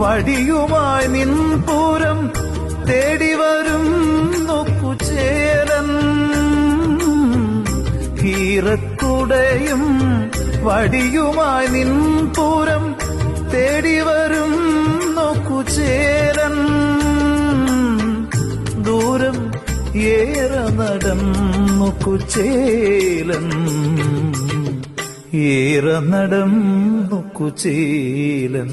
വടിയുമായി നിൻപൂരം തേടി വരും നോക്കുചേരൻ. കീറക്കുടയും വടിയുമായി നിൻപൂരം തേടി വരും നോക്കുചേരൻ. ദൂരം ഏറെ നടന്നു കുചേലൻ ഏറെ നടന്നു കുചേലൻ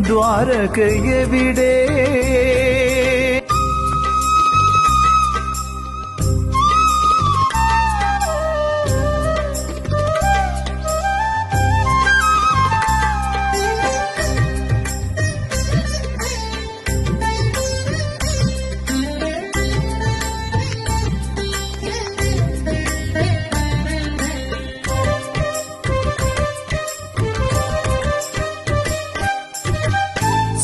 ദ്വാരകയെവിടെ?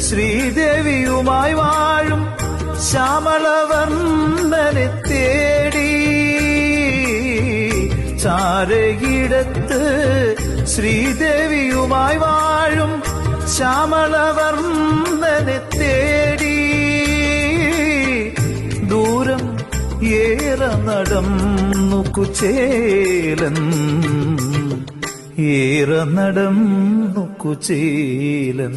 ശ്രീദേവിയുമായി വാഴും ശ്യാമളവർണനെ തേടി ചാരകിടത്ത് ശ്രീദേവിയുമായി വാഴും ശ്യാമളവർണനെ തേടി ദൂരം ഏറെ നടന്നു കുചേലൻ ഏറെ നടന്നു കുചേലൻ.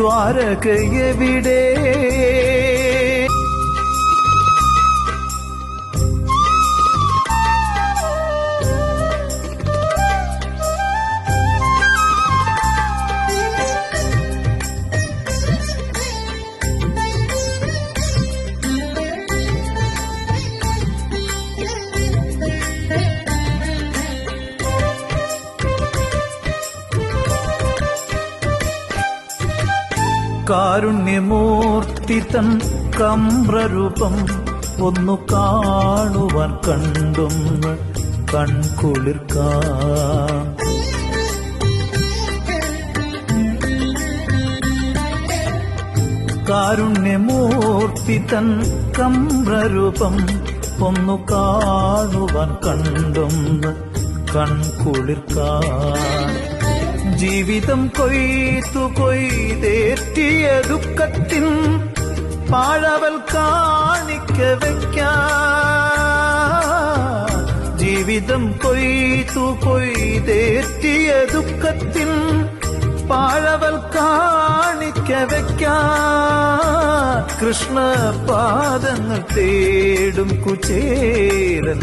ദ്വാരകയെവിടെ കാരുണ്യമൂർത്തി തൻ കമ്രരൂപം ഒന്നു കാണുവാൻ കണ്ടൊന്ന് കൺകുളിർക്കാൻ കാരുണ്യമൂർത്തി തൻ കമ്രരൂപം ഒന്നു കാണുവാൻ കണ്ടൊന്ന് കൺകുളിർക്കാൻ ജീവിതം കൊയ്ത്തു കൊയ്തേറ്റിയ ദുഃഖത്തിൻ പാഴവൽ കാണിക്ക വയ്ക്കാൻ ജീവിതം കൊയ്ത്തു കൊയ്തേറ്റിയ ദുഃഖത്തിൻ പാഴവൽ കാണിക്ക വയ്ക്കാൻ കൃഷ്ണ പാദങ്ങൾ തേടും കുചേരൻ